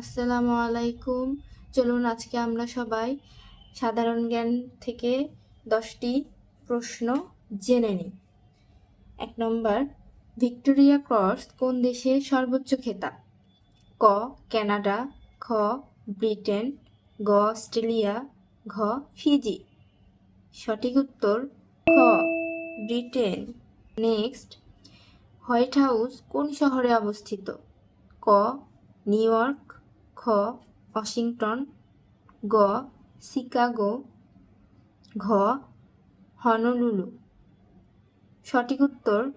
আসসালামু আলাইকুম। চলুন আজকে আমরা সবাই সাধারণ জ্ঞান থেকে দশটি প্রশ্ন জেনে নিই। এক নম্বর, ভিক্টোরিয়া ক্রস কোন দেশের সর্বোচ্চ খেতাব ক, কানাডা, খ, ব্রিটেন, গ, অস্ট্রেলিয়া, ঘ, ফিজি। সঠিক উত্তর, খ, ব্রিটেন। নেক্সট, হোয়াইট হাউস কোন শহরে অবস্থিত? ক, নিউ ইয়র্ক খ, ওয়াশিংটন, গ, শিকাগো, ঘ, হনলুলু। সঠিক উত্তর,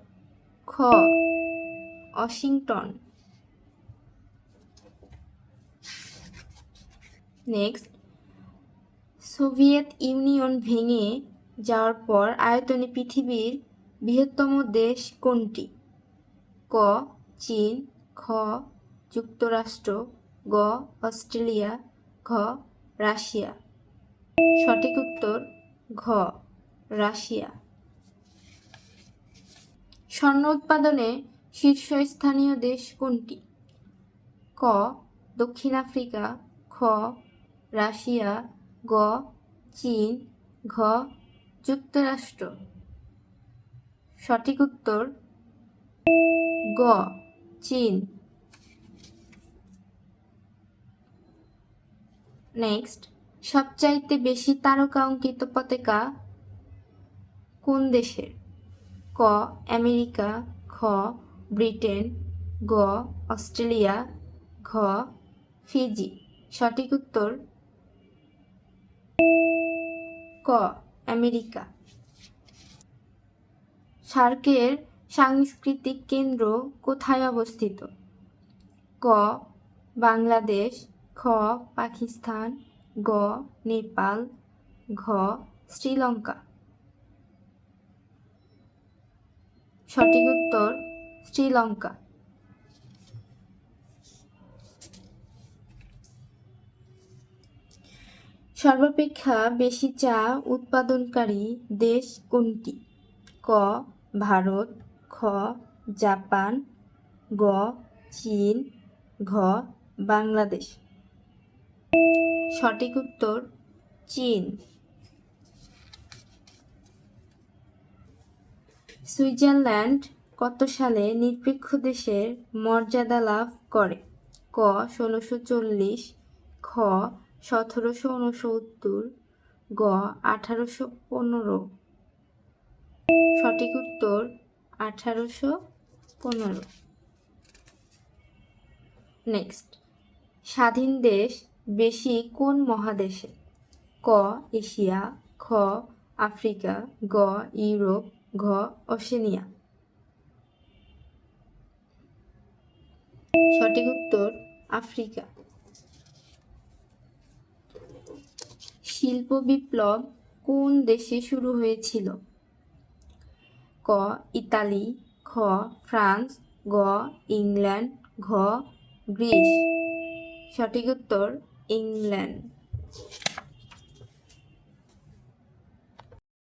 খ, ওয়াশিংটন। নেক্সট, সোভিয়েত ইউনিয়ন ভেঙে যাওয়ার পর আয়তনে পৃথিবীর বৃহত্তম দেশ কোনটি? ক, চীন, খ, যুক্তরাষ্ট্র গ, অস্ট্রেলিয়া, ঘ, রাশিয়া। সঠিক উত্তর, ঘ, রাশিয়া। স্বর্ণ উৎপাদনে শীর্ষস্থানীয় দেশ কোনটি? ক, দক্ষিণ আফ্রিকা, খ, রাশিয়া, গ, চীন, ঘ, যুক্তরাষ্ট্র। সঠিক উত্তর, গ, চীন। নেক্সট সবচাইতে বেশি তারকা অঙ্কিত পতাকা কোন দেশের? ক, আমেরিকা, খ, ব্রিটেন, গ, অস্ট্রেলিয়া, ঘ, ফিজি। সঠিক উত্তর? ক, আমেরিকা। সার্কের সাংস্কৃতিক কেন্দ্র কোথায় অবস্থিত? ক, বাংলাদেশ খ, পাকিস্তান, গ, নেপাল, ঘ, শ্রীলঙ্কা। সঠিক উত্তর, শ্রীলঙ্কা। সর্বাপেক্ষা বেশি চা উৎপাদনকারী দেশ কোনটি? ক, ভারত, খ, জাপান, গ, চীন, ঘ, বাংলাদেশ। সঠিক উত্তর, চীন। সুইজারল্যান্ড কত সালে নিরপেক্ষ দেশের মর্যাদা লাভ করে? ক, ষোলোশো চল্লিশ, খ, সতেরোশো উনসত্তর গ, আঠারোশো পনেরো। সঠিক উত্তর, আঠারোশো পনেরো। নেক্সট স্বাধীন দেশ বেশি কোন মহাদেশে? ক, এশিয়া, খ, আফ্রিকা, গ, ইউরোপ, ঘ, ওশেনিয়া। সঠিক উত্তর, আফ্রিকা। শিল্প বিপ্লব কোন দেশে শুরু হয়েছিল? ক, ইতালি, খ, ফ্রান্স, গ, ইংল্যান্ড, ঘ, গ্রিস। সঠিক উত্তর ইংল্যান্ড